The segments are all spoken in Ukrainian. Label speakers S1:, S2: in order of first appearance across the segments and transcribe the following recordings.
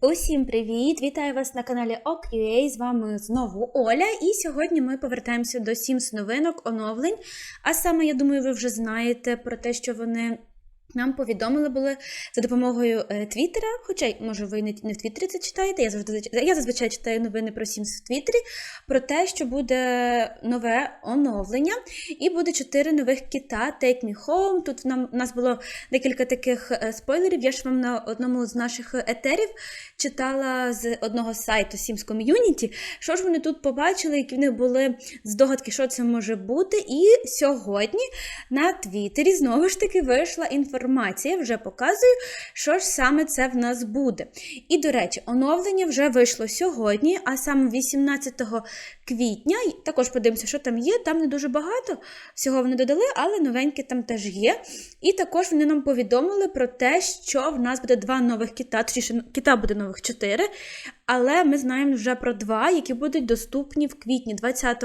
S1: Усім привіт! Вітаю вас на каналі OkUA. З вами знову Оля. І сьогодні ми повертаємося до Sims новинок, оновлень. А саме, я думаю, ви вже знаєте про те, що вони нам повідомили були за допомогою е, Твіттера. Хоча, може, ви не, в Твіттері це читаєте. Я завжди я зазвичай читаю новини про Sims в Твіттері, про те, що буде нове оновлення, і буде чотири нових кіта Take Me Home. Тут нам у нас було декілька таких е, спойлерів. Я ж вам на одному з наших етерів читала з одного сайту Sims Community, що ж вони тут побачили, які в них були здогадки, що це може бути. І сьогодні на Твіттері знову ж таки вийшла інформація, вже показую, що ж саме це в нас буде. І, до речі, оновлення вже вийшло сьогодні, а саме 18 квітня. Також подивимося, що там є. Там не дуже багато всього вони додали, але новенькі там теж є. І також вони нам повідомили про те, що в нас буде два нових кіта, точніше, кіта буде нових чотири. Але ми знаємо вже про два, які будуть доступні в квітні, 20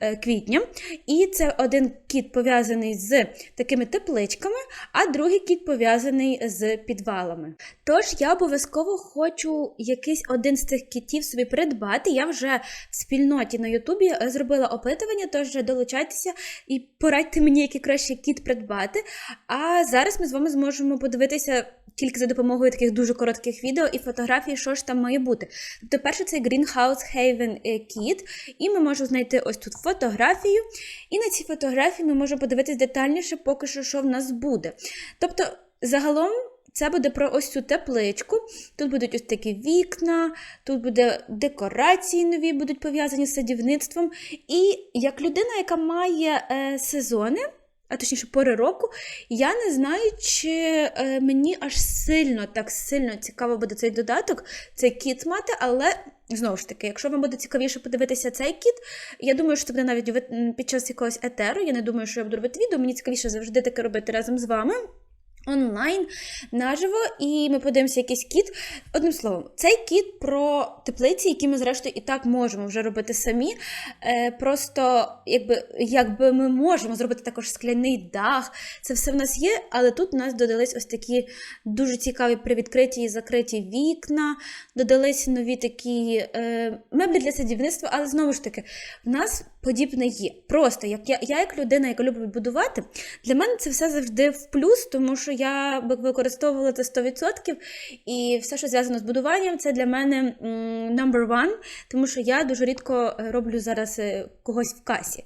S1: е, квітня. І це один кіт пов'язаний з такими тепличками, а другий кіт пов'язаний з підвалами. Тож я обов'язково хочу якийсь один з цих кітів собі придбати. Я вже в спільноті на Ютубі е, зробила опитування, тож долучайтеся і порадьте мені, який краще кіт придбати. А зараз ми з вами зможемо подивитися тільки за допомогою таких дуже коротких відео і фотографій, що ж там має бути. Тобто, перше, це Greenhouse Haven Kit, і ми можемо знайти ось тут фотографію. І на цій фотографії ми можемо подивитись детальніше, поки що, що в нас буде. Тобто, загалом. Це буде про ось цю тепличку. Тут будуть ось такі вікна, тут буде декорації нові, будуть пов'язані з садівництвом. І як людина, яка має е, сезони, а точніше пори року, я не знаю, чи е, мені аж сильно так сильно цікаво буде цей додаток, цей кіт мати, але знову ж таки, якщо вам буде цікавіше подивитися цей кіт, я думаю, що це буде навіть під час якогось етеру. Я не думаю, що я буду робити відео. Мені цікавіше завжди таке робити разом з вами. Онлайн наживо, і ми подивимося якийсь кіт. Одним словом, цей кіт про теплиці, які ми, зрештою, і так можемо вже робити самі. Е, Просто якби якби ми можемо зробити також скляний дах. Це все в нас є, але тут у нас додались ось такі дуже цікаві привідкриті і закриті вікна, додались нові такі е, меблі для садівництва, але знову ж таки, в нас подібне є. Просто як я, я як людина, яка любить будувати, для мене це все завжди в плюс, тому що я використовувала це 100%, і все, що зв'язано з будуванням, це для мене number one, тому що я дуже рідко роблю зараз е, когось в касі.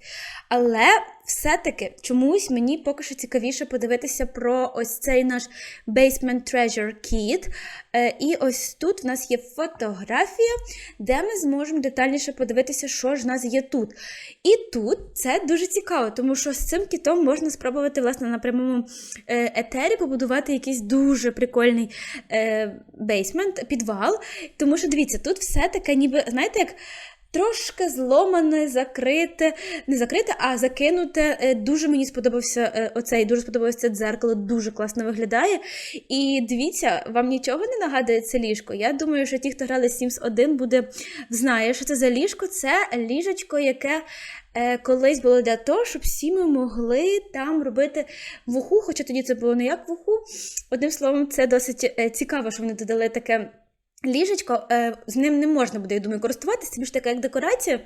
S1: Але все-таки чомусь мені поки що цікавіше подивитися про ось цей наш Basement Treasure Kit. Е, і ось тут в нас є фотографія, де ми зможемо детальніше подивитися, що ж в нас є тут. І тут це дуже цікаво, тому що з цим кітом можна спробувати власне, на прямому е, етері побудувати якийсь дуже прикольний бейсмент, підвал. Тому що дивіться, тут все таке, ніби, знаєте, як трошки зломане, закрите, не закрите, а закинуте. Е, дуже мені сподобався е, оцей, дуже сподобалося дзеркало, дуже класно виглядає. І дивіться, вам нічого не нагадує це ліжко. Я думаю, що ті, хто грали Sims 1, буде знає, що це за ліжко. Це ліжечко, яке. Е, колись було для того, щоб всі ми могли там робити вуху, хоча тоді це було не як вуху. Одним словом, це досить цікаво, що вони додали таке ліжечко, е, з ним не можна буде, я думаю, користуватися, більш така як декорація.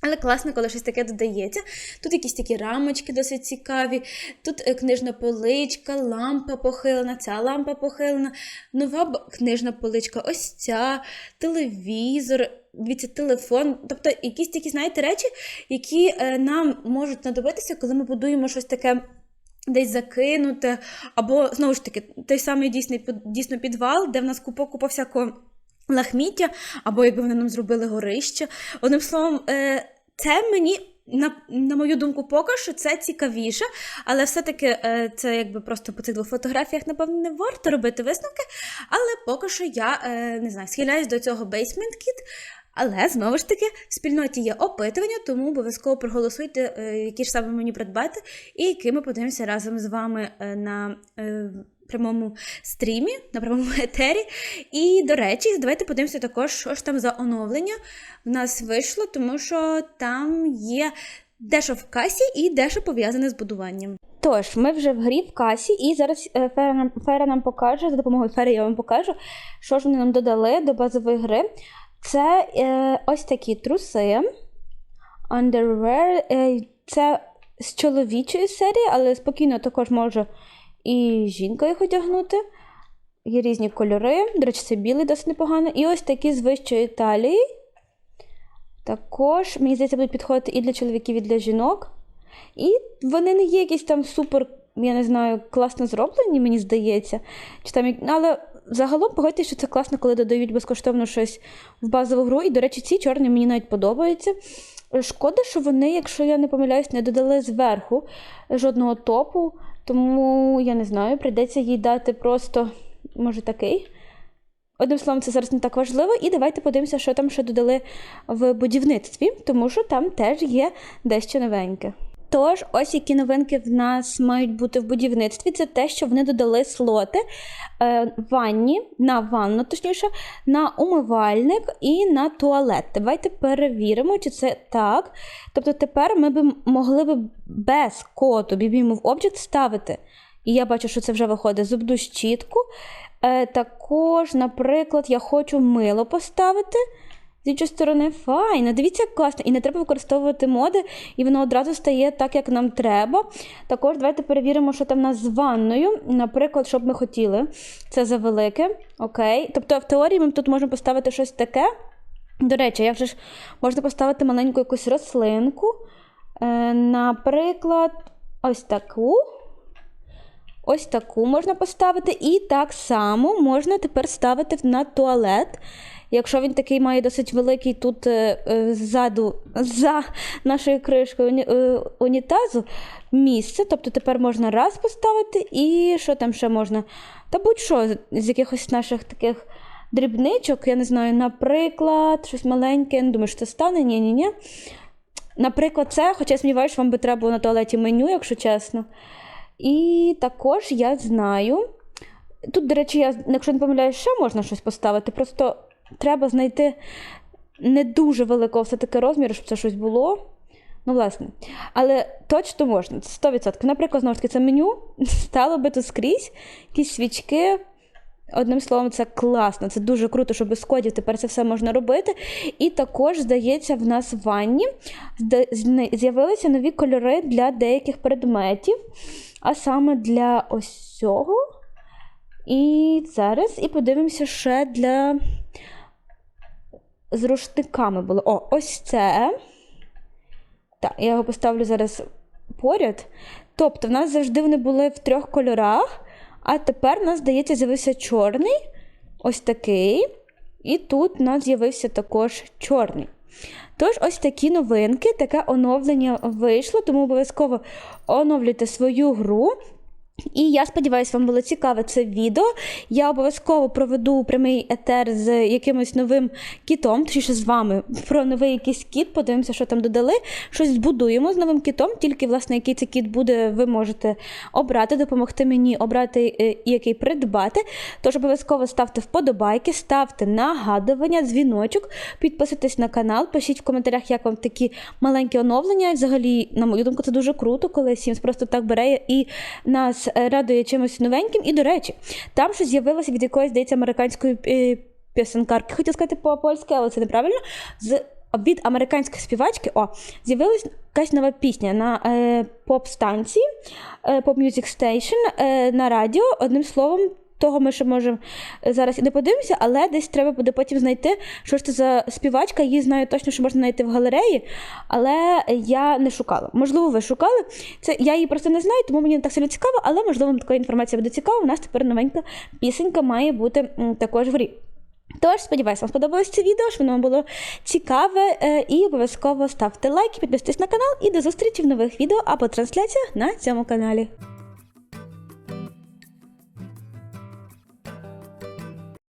S1: Але класно, коли щось таке додається. Тут якісь такі рамочки досить цікаві, тут е, книжна поличка, лампа похилена, ця лампа похилена, нова книжна поличка, ось ця, телевізор, телефон. Тобто якісь такі, знаєте, речі, які е, нам можуть надобитися, коли ми будуємо щось таке. Десь закинуте, або, знову ж таки, той самий дійсний, дійсно підвал, де в нас купа купа всякого лахміття, або якби вони нам зробили горище. Одним словом, е, це мені. На на мою думку, поки що це цікавіше, але все-таки е, це якби просто по цих двох фотографіях, напевно, не варто робити висновки. Але поки що я е, не знаю, схиляюсь до цього Basement Kit. Але знову ж таки в спільноті є опитування, тому обов'язково проголосуйте, які ж саме мені придбати, і які ми подивимося разом з вами на прямому стрімі, на прямому етері. І, до речі, давайте подивимося також, що ж там за оновлення в нас вийшло, тому що там є дещо в касі і дещо пов'язане з будуванням. Тож, ми вже в грі в касі, і зараз е, Фера нам, Фера нам покаже, за допомогою Фери я вам покажу, що ж вони нам додали до базової гри. Це е, ось такі труси. Underwear. Е, це з чоловічої серії, але спокійно також може і жінка їх одягнути. Є різні кольори. До речі, це білий досить непогано. І ось такі з вищої талії. Також, мені здається, будуть підходити і для чоловіків, і для жінок. І вони не є якісь там супер, я не знаю, класно зроблені, мені здається. Чи там, але загалом погодьте, що це класно, коли додають безкоштовно щось в базову гру. І, до речі, ці чорні мені навіть подобаються. Шкода, що вони, якщо я не помиляюсь, не додали зверху жодного топу, тому я не знаю, прийдеться їй дати просто, може, такий. Одним словом, це зараз не так важливо. І давайте подивимося, що там ще додали в будівництві, тому що там теж є дещо новеньке. Тож, ось які новинки в нас мають бути в будівництві. Це те, що вони додали слоти е, ванні, на ванну, точніше, на умивальник і на туалет. Давайте перевіримо, чи це так. Тобто тепер ми б могли б без коду BB Object ставити. І я бачу, що це вже виходить зубну щітку. Е, також, наприклад, я хочу мило поставити. З іншої сторони, файно. Дивіться, як класно. І не треба використовувати моди, і воно одразу стає так, як нам треба. Також давайте перевіримо, що там у нас з ванною. Наприклад, що б ми хотіли. Це завелике. Окей. Тобто, в теорії ми тут можемо поставити щось таке. До речі, як же ж можна поставити маленьку якусь рослинку. Е, наприклад, ось таку. Ось таку можна поставити. І так само можна тепер ставити на туалет. Якщо він такий має досить великий тут е, е, ззаду, за нашою кришкою е, унітазу місце. Тобто тепер можна раз поставити, і що там ще можна? Та будь-що з- якихось наших таких дрібничок, я не знаю, наприклад, щось маленьке, я не думаю, що це стане, ні-ні-ні. Наприклад, це, хоча я сподіваюся, вам би треба було на туалеті меню, якщо чесно. І також я знаю. Тут, до речі, я, якщо не помиляюсь, ще можна щось поставити. Просто треба знайти не дуже великого все-таки розміру, щоб це щось було. Ну, власне. Але точно можна, це 100%. Наприклад, знову ж таки, це меню стало би тут скрізь, якісь свічки. Одним словом, це класно, це дуже круто, що без кодів тепер це все можна робити. І також, здається, в нас в ванні з'явилися нові кольори для деяких предметів, а саме для ось цього. І зараз і подивимося ще для з рушниками було. О, ось це. Так, я його поставлю зараз поряд. Тобто, в нас завжди вони були в трьох кольорах, а тепер у нас, здається, з'явився чорний, ось такий. І тут у нас з'явився також чорний. Тож, ось такі новинки, таке оновлення вийшло, тому обов'язково оновлюйте свою гру. І я сподіваюся, вам було цікаве це відео. Я обов'язково проведу прямий етер з якимось новим кітом, точніше з вами про новий якийсь кіт. Подивимося, що там додали. Щось збудуємо з новим кітом. Тільки, власне, який це кіт буде, ви можете обрати, допомогти мені обрати е, і який придбати. Тож обов'язково ставте вподобайки, ставте нагадування, дзвіночок, підписуйтесь на канал, пишіть в коментарях, як вам такі маленькі оновлення. Взагалі, на мою думку, це дуже круто, коли Sims просто так бере і нас радує чимось новеньким. І, до речі, там щось з'явилося від якоїсь, здається, американської е, пісенкарки. Хотів сказати по-польськи, але це неправильно. З від американської співачки о, з'явилась якась нова пісня на е, поп-станції е, Music Station е, на радіо. Одним словом, того ми ще можемо е, зараз і не подивимося, але десь треба буде потім знайти, що ж це за співачка. Її знаю точно, що можна знайти в галереї, але я не шукала. Можливо, ви шукали. Це я її просто не знаю, тому мені не так сильно цікаво, але можливо така інформація буде цікава. У нас тепер новенька пісенька має бути також в грі. Тож, сподіваюся, вам сподобалось це відео, що воно вам було цікаве. е, І обов'язково ставте лайки, підписуйтесь на канал і до зустрічі в нових відео або трансляціях на цьому каналі.